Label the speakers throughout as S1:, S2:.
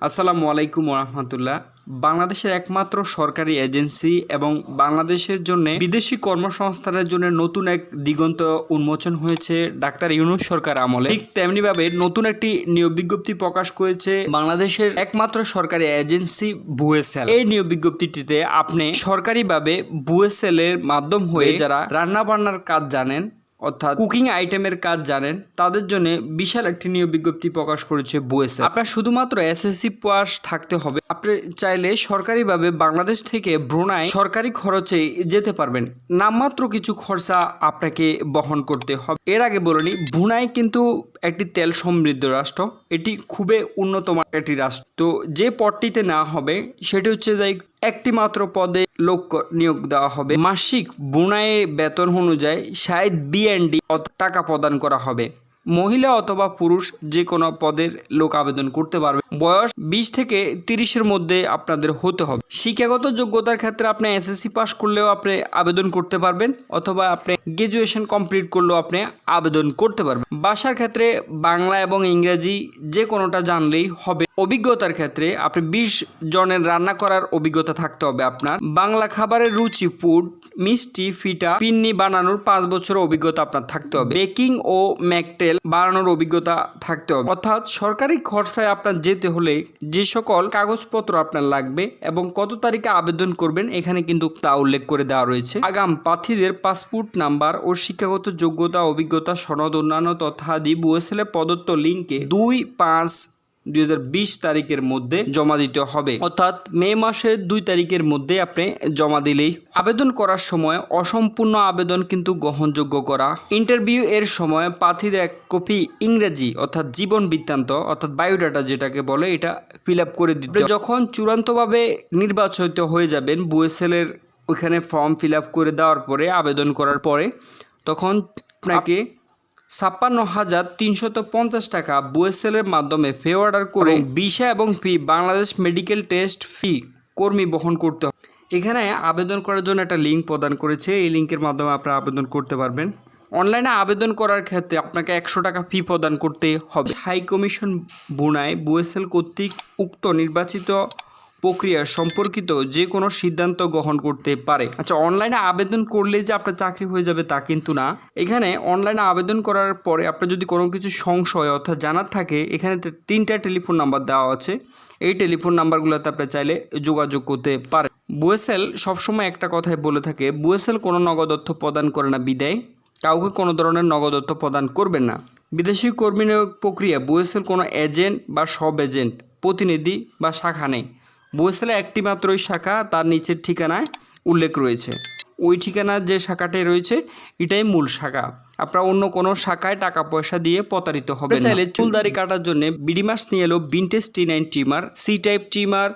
S1: আসসালামু আলাইকুম রহমতুল্লাহ বাংলাদেশের একমাত্র সরকারি এজেন্সি এবং বাংলাদেশের জন্য বিদেশি কর্মসংস্থানের জন্য নতুন এক দিগন্ত উন্মোচন হয়েছে ডাক্তার ইউনুস সরকার আমলে। ঠিক তেমনিভাবে নতুন একটি নিয়োগ বিজ্ঞপ্তি প্রকাশ করেছে বাংলাদেশের একমাত্র সরকারি এজেন্সি বুয়েসেল। এই নিয়োগ বিজ্ঞপ্তিটিতে আপনি সরকারিভাবে বুয়েসেল এর মাধ্যম হয়ে যারা রান্না বান্নার কাজ জানেন অর্থাৎ কুকিং আইটেমের কাজ জানেন, তাদের জন্য বিশাল একটি নিয়োগ বিজ্ঞপ্তি প্রকাশ করেছে বুয়েসে আপনার শুধুমাত্র এসএসসি পাস থাকতে হবে। আপনি চাইলে সরকারিভাবে বাংলাদেশ থেকে ব্রুনাই সরকারি খরচে যেতে পারবেন। নামমাত্র কিছু খরচা আপনাকে বহন করতে হবে। এর আগে বলিনি, ব্রুনাই কিন্তু একটি তেল সমৃদ্ধ রাষ্ট্র, এটি খুবই উন্নত একটি রাষ্ট্র। তো যে পদটিতে না হবে, সেটি হচ্ছে যাই একটি মাত্র পদে লোক নিয়োগ দেওয়া হবে। মাসিক বুনায়ের বেতন অনুযায়ী শায়দ বিএনডি টাকা প্রদান করা হবে। মহিলা অথবা পুরুষ যে কোনো পদের লোক আবেদন করতে পারবে। বয়স বিশ থেকে তিরিশের মধ্যে আপনাদের হতে হবে। শিক্ষাগত যোগ্যতার ক্ষেত্রে আপনি এসএসসি পাস করলেও আপনি আবেদন করতে পারবেন অথবা আপনি গ্রাজুয়েশন কমপ্লিট করলেও আপনি আবেদন করতে পারবেন। ভাষার ক্ষেত্রে বাংলা এবং ইংরেজি যে কোনোটা জানলেই হবে। অভিজ্ঞতার ক্ষেত্রে আপনি বিশ জনের রান্না করার অভিজ্ঞতা থাকতে হবে আপনার। বাংলা খাবারের রুচি ফুড মিষ্টি, ফিটা, পিন্নি বানানোর পাঁচ বছরের অভিজ্ঞতা আপনার থাকতে হবে। বেকিং ও ম্যাকটেল বানানোর অভিজ্ঞতা থাকতে হবে। অর্থাৎ সরকারি খরচায় আপনার যেতে হলে যে সকল কাগজপত্র আপনার লাগবে এবং কত তারিখে আবেদন করবেন এখানে কিন্তু তা উল্লেখ করে দেওয়া রয়েছে। আগাম প্রার্থীদের পাসপোর্ট নাম্বার ও শিক্ষাগত যোগ্যতা, অভিজ্ঞতা, সনদ, অন্যান্য তথ্যাদি বুয়েসেলে প্রদত্ত লিঙ্কে দুই পাঁচ দুই হাজার বিশ তারিখের মধ্যে জমা দিতে হবে। অর্থাৎ মে মাসের দুই তারিখের মধ্যে আপনি জমা দিলেই আবেদন করার সময় অসম্পূর্ণ আবেদন কিন্তু গ্রহণযোগ্য করা। ইন্টারভিউ এর সময় প্রার্থীদের এক কপি ইংরেজি অর্থাৎ জীবন বৃত্তান্ত অর্থাৎ বায়োডাটা যেটাকে বলে, এটা ফিল করে দিতে যখন চূড়ান্তভাবে নির্বাচিত হয়ে যাবেন বুয়েসেলের ওইখানে ফর্ম ফিল করে দেওয়ার পরে, আবেদন করার পরে, তখন আপনাকে ছাপ্পান্ন হাজার তিনশত পঞ্চাশ টাকা বুয়েসেলের মাধ্যমে ফে অর্ডার করে ভিসা এবং fee Bangladesh medical test fee কর্মী বহন করতে হবে। এখানে আবেদন করার জন্য একটা লিঙ্ক প্রদান করেছে। এই লিঙ্কের মাধ্যমে আপনারা আবেদন করতে পারবেন। অনলাইনে আবেদন করার ক্ষেত্রে আপনাকে একশো টাকা ফি প্রদান করতে হবে। হাই কমিশন বুনায় বুয়েসেল কর্তৃক উক্ত নির্বাচিত প্রক্রিয়া সম্পর্কিত যে কোনো সিদ্ধান্ত গ্রহণ করতে পারে। আচ্ছা অনলাইনে আবেদন করলে যে আপনার চাকরি হয়ে যাবে তা কিন্তু না। এখানে অনলাইনে আবেদন করার পরে আপনার যদি কোনো কিছু সংশয় অর্থাৎ জানার থাকে, এখানে তিনটা টেলিফোন নাম্বার দেওয়া আছে। এই টেলিফোন নাম্বারগুলোতে আপনি চাইলে যোগাযোগ করতে পারেন। বুয়েসেল সবসময় একটা কথাই বলে থাকে, বুয়েসেল কোনো নগদ অর্থ প্রদান করে না বিদায়। কাউকে কোনো ধরনের নগদ অর্থ প্রদান করবেন না। বিদেশি কর্মী নিয়োগ প্রক্রিয়া বুয়েসেল কোনো এজেন্ট বা সব এজেন্ট, প্রতিনিধি বা শাখা নেই। বুয়েসেলে একটি মাত্র ওই শাখা তার নিচের ঠিকানায় উল্লেখ রয়েছে। ওই ঠিকানার যে শাখাটি রয়েছে এটাই মূল শাখা। আপনারা অন্য কোনো শাখায় টাকা পয়সা দিয়ে প্রতারিত হবে চাইলে চুলদারি কাটার জন্য বিডিমাস নিয়ে এলো বিনটেস T nine trimmer C type trimmer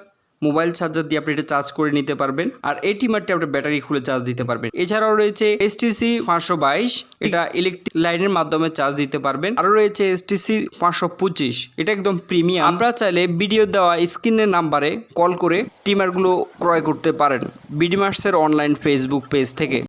S1: mobile charger দিয়ে আপনি এটা চার্জ করে নিতে পারবেন। আর এই টিমারটি আপনি ব্যাটারি খুলে চার্জ দিতে পারবেন। এছাড়াও রয়েছে এসটিসি পাঁচশো বাইশ। এটা ইলেকট্রিক লাইনের মাধ্যমে চার্জ দিতে পারবেন। আরও রয়েছে এসটিসি পাঁচশো পঁচিশ। এটা একদম প্রিমিয়াম আমরা চাইলে ভিডিও দেওয়া স্ক্রিনের নাম্বারে কল করে টিমারগুলো ক্রয় করতে পারেন। বিডিমার্সের অনলাইন ফেসবুক পেজ থেকে।